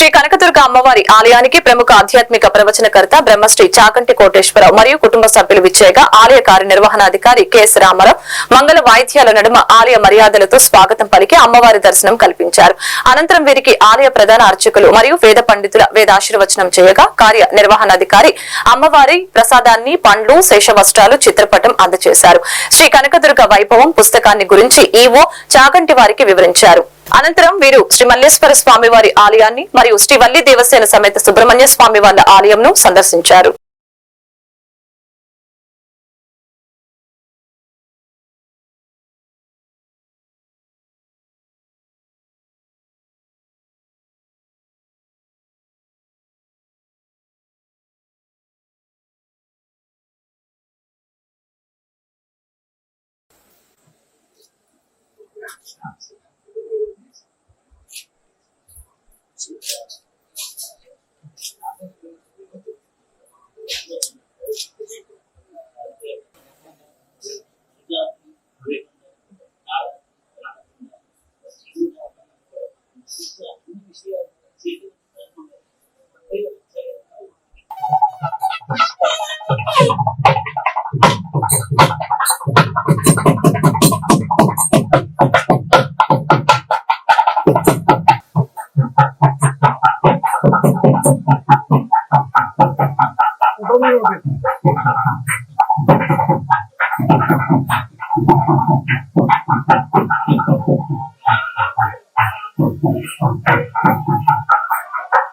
శ్రీ కనకదుర్గ అమ్మవారి ఆలయానికి ప్రముఖ ఆధ్యాత్మిక ప్రవచనకర్త బ్రహ్మశ్రీ చాకంటి కోటేశ్వరరావు మరియు కుటుంబ సభ్యులు విచ్చేయగా ఆలయ కార్యనిర్వహణాధికారి కెఎస్ రామారావు మంగళ వాయిద్యాల నడుమ ఆలయ మర్యాదలతో స్వాగతం పలికి అమ్మవారి దర్శనం కల్పించారు. అనంతరం వీరికి ఆలయ ప్రధాన అర్చకులు మరియు వేద పండితుల వేదాశీర్వచనం చేయగా కార్య నిర్వహణాధికారి అమ్మవారి ప్రసాదాన్ని పండ్లు శేషవస్త్రాలు చిత్రపటం అందజేశారు. శ్రీ కనకదుర్గ వైభవం పుస్తకాన్ని గురించి ఈవో చాకంటి వారికి వివరించారు. అనంతరం వీరు శ్రీ మల్లేశ్వర స్వామి వారి ఆలయాన్ని మరియు శ్రీ వల్లి దేవసేన సమేత సుబ్రహ్మణ్య స్వామి వారి ఆలయం సందర్శించారు Thank you. Yeah. 业的。